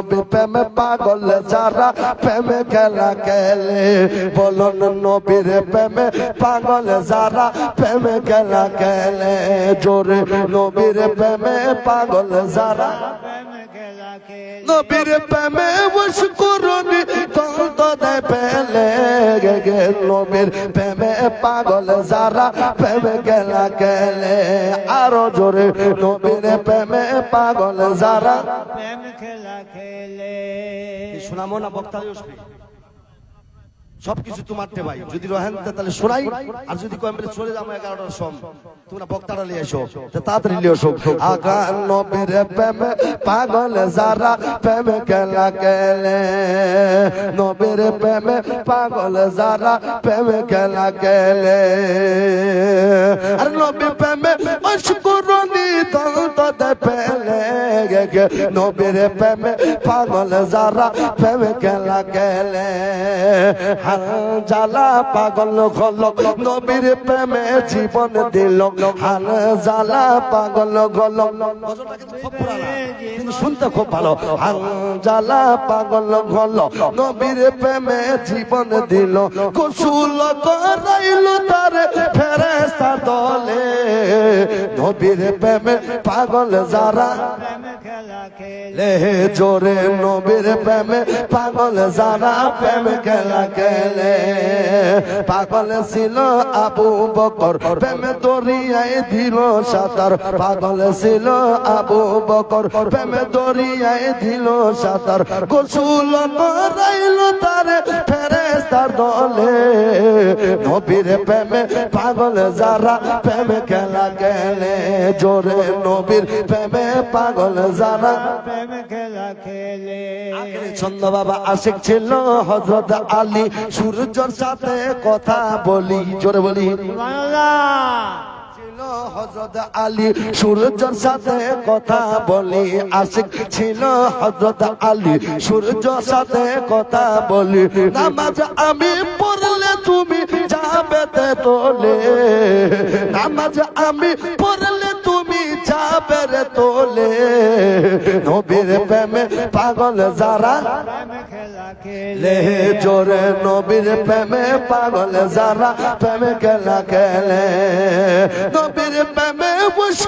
নবী প্রেমে পাগল যারা প্রেমে খেলা খেলে। বলুন নবীর প্রেমে পাগল যারা প্রেমে খেলা খেলে। জোরে নবীর প্রেমে পাগল যারা নবীর প্রেমে বস করুনি পেলে নবীর প্রেমে পাগল যারা প্রেমে খেলা খেলে আরও জোরে নবীর প্রেমে পাগল যারা প্রেম খেলা খেলে। শোনামো না আসবে সবকিছু তোমারটে ভাই। যদি রহেন তাহলে শোনাই, আর যদি কয়েম বলে, চলে যাব এগারোটার সম তোমরা বক্তারা নিয়ে এসো তাড়াতাড়ি নিয়ে এসো। আগা নবীর প্রেমে, পাগল যারা প্রেমে খেলা খেলে। নবীর প্রেমে, পাগল যারা প্রেমে খেলা খেলে। আর নবী প্রেমে অস্কুরনি তন্ত দে গে নবীর প্রেমে পাগল যারা প্রেমে খেলা খেলে হাল জ্বালা পাগল গল নবীর প্রেমে জীবন দিল হাল জ্বালা পাগল গল শুনতে খুব ভালো হাল জ্বালা পাগল গল নবীর প্রেমে জীবন দিল কুসুল করাইল তার দলে নবীর প্রেমে, পাগল যারা। লে জোরে নবীর প্রেমে, পাগল যারা প্রেম খেলা খেলে। পাগল ছিল আবু বকর, প্রেমে দরিয়ায় দিল সাঁতার। পাগল ছিল আবু বকর, প্রেমে দরিয়ায় দিল সাঁতার। গোসুল তারে ফেরেস্তার দলে নবীর প্রেমে পাগল যারা প্রেমে খেলা খেলে, জোরে নবীর প্রেমে পাগল যারা প্রেমে খেলা খেলে। ছন্দ বাবা আশিক ছিল হজরত আলী সূর্যর সাথে কথা বলি, জোরে বলি। ছিল হজরত আলী। সূর্যর সাথে কথা বলি, আশিক ছিল হজরত আলী। সূর্যর সাথে কথা বলি, নামাজ আমি পড়লে তুমি যাবে তোলে নামাজ আমি পড়লে যাবে রে তোলে। নবীর প্রেমে পাগল যারা খেলা। জোরে নবীর প্রেমে পাগল যারা প্রেমে খেলা খেলে। নবীর প্রেমে বুস